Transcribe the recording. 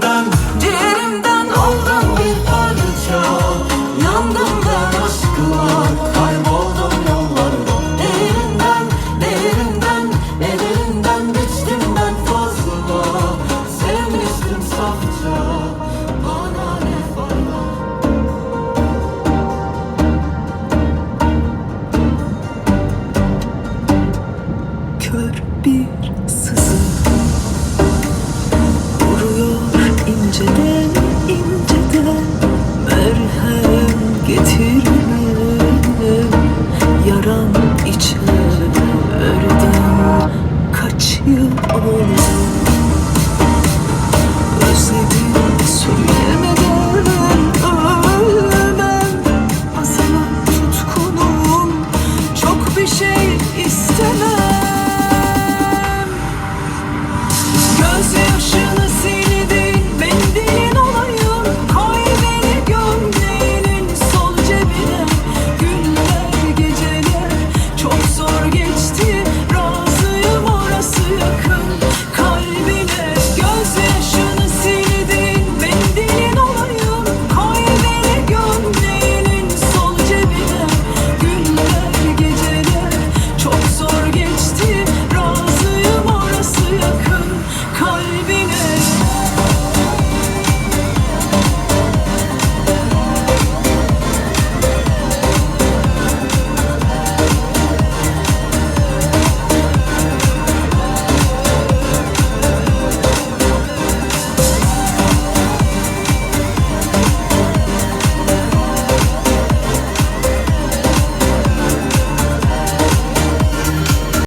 kanımdan Ciğerimden oldum bir parça Yandım ben aşkına Kayboldum yollarda. Değerinden, değerinden Bedelinden biçtim ben fazla. Sevmiştim safça Bana ne fayda? Kör bir Summer